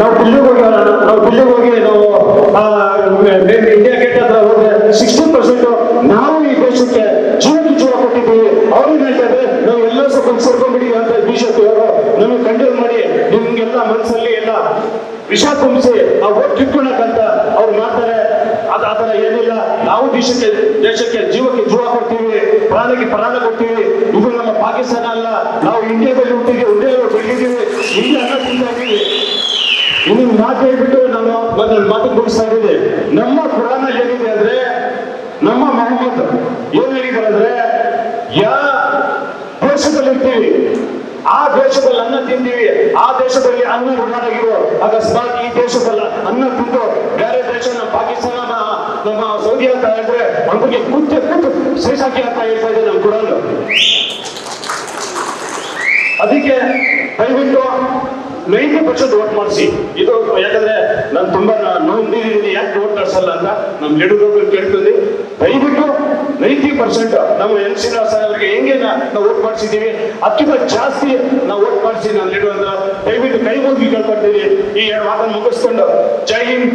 ನಾವು ದಿಲ್ಲಿಗೆ ಹೋಗಿ ನಾವು ದಿಲ್ಲಿಗೆ ಹೋಗಿ ನಾವು ಇಂಡಿಯಾ ಗೇಟ್ ಹತ್ರ ಹೋದ್ರೆ ಸಿಕ್ಸ್ಟಿ ಪರ್ಸೆಂಟ್ ನಾವು ಈ ದೇಶಕ್ಕೆ ಜೀವಕ್ಕೆ ಜೀವ ಕೊಟ್ಟಿದ್ದೀವಿ. ಅವ್ರಿಗೆ ಹೇಳ್ತಾರೆ? ನಾವು ಎಲ್ಲ ಸ್ವಲ್ಪ ಸೇರ್ಕೊಂಡ್ಬಿಡಿ ಅಂತ ಬಿಜೆಪಿ ಅವರು ನಮಗೆ ಕಂಟ್ರೋಲ್ ಮಾಡಿ, ನಿಮ್ಗೆಲ್ಲ ಮನಸ್ಸಲ್ಲಿ ಎಲ್ಲ ವಿಷ ತುಂಬಿಸಿ ಆ ಓಟ್ ಕಿತ್ಕೊಳಕಂತ ಅವ್ರು ಮಾಡ್ತಾರೆ. ಅದ ಆ ಥರ ಏನಿಲ್ಲ. ನಾವು ದೇಶಕ್ಕೆ ದೇಶಕ್ಕೆ ಜೀವಕ್ಕೆ ಜೀವ ಕೊಡ್ತೀವಿ, ಪ್ರಾಣಕ್ಕೆ ಪ್ರಾಣ ಕೊಡ್ತೀವಿ. ಇದು ನಮ್ಮ ಪಾಕಿಸ್ತಾನ ಅಲ್ಲ. ನಾವು ಇಂಡಿಯಾದಲ್ಲಿ ಹುಟ್ಟಿದ್ದೀವಿ. ಇಂಡಿಯಾದಲ್ಲಿ ಬೆಳೆದಿದ್ದೀವಿ ಇಂಡಿಯಾ ತಿಂದಾಗಿ ಇನ್ನು ಮಾತು ಹೇಳ್ಬಿಟ್ಟು ನಾನು ಒಂದು ಮಾತು ಮುಗಿಸ್ತಾ ಇದ್ದೀನಿ. ನಮ್ಮ ಪುರಾಣ ಏನಿದೆ ಅಂದ್ರೆ ನಮ್ಮ ಮೊಹಮ್ಮದ್ ಏನ್ ಹೇಳಿದ್ದಾರೆ ಅಂದ್ರೆ, ಯಾ ದೇಶದಲ್ಲಿ ಇರ್ತೀವಿ, ಆ ದೇಶದಲ್ಲಿ ಅನ್ನ ತಿಂದೀವಿ ಆ ದೇಶದಲ್ಲಿ ಅನ್ನ ಋಣಾಗಿರೋ ಅಕಸ್ಮಾತ್ ಈ ದೇಶದಲ್ಲ ಅನ್ನ ತಿಂದು ಬೇರೆ ದೇಶ ನಮ್ಮ ಪಾಕಿಸ್ತಾನ ನಮ್ಮ ಸೌದಿ ಅಂತ ಹೇಳಿದ್ರೆ ಅವ್ರಿಗೆ ಕೂತೆ ಕೂತು ಶೇಷಾಕಿ ಅಂತ ಹೇಳ್ತಾ ಇದೆ ನಮ್ಮ ಕುರಾನ್ ಅದಕ್ಕೆ ದಯವಿಟ್ಟು ನೈಂಟಿ ಪರ್ಸೆಂಟ್ ವೋಟ್ ಮಾಡಿಸಿ. ಇದು ಯಾಕಂದ್ರೆ ನಾನು ತುಂಬಾ ನೋಂದಿದ್ದೀನಿ ಯಾಕೆ ವೋಟ್ ಮಾಡಿಸಲ್ಲ ಅಂತ ನಮ್ಮ ಯಡಿಯೂರಪ್ಪ ಕೇಳ್ತೀವಿ ದಯವಿಟ್ಟು ನೈಂಟಿ ಪರ್ಸೆಂಟ್ ನಮ್ಮ ಎನ್ ಶ್ರೀನಿವಾಸ ಅವರಿಗೆ ಹೆಂಗೆ ನಾವು ವೋಟ್ ಮಾಡಿಸಿದ್ದೀವಿ? ಅದಕ್ಕಿಂತ ಜಾಸ್ತಿ ನಾವು ವೋಟ್ ಮಾಡಿಸಿ ನಾನು ಲೀಡರ್ ದಯವಿಟ್ಟು ಕೈ ಹೋಗಿ ಕೇಳ್ಕೊಡ್ತೀವಿ ಈ ಎರಡು ಮಾತನ್ನು ಮುಗಿಸ್ಕೊಂಡು ಜೈ ಹಿಂದ್.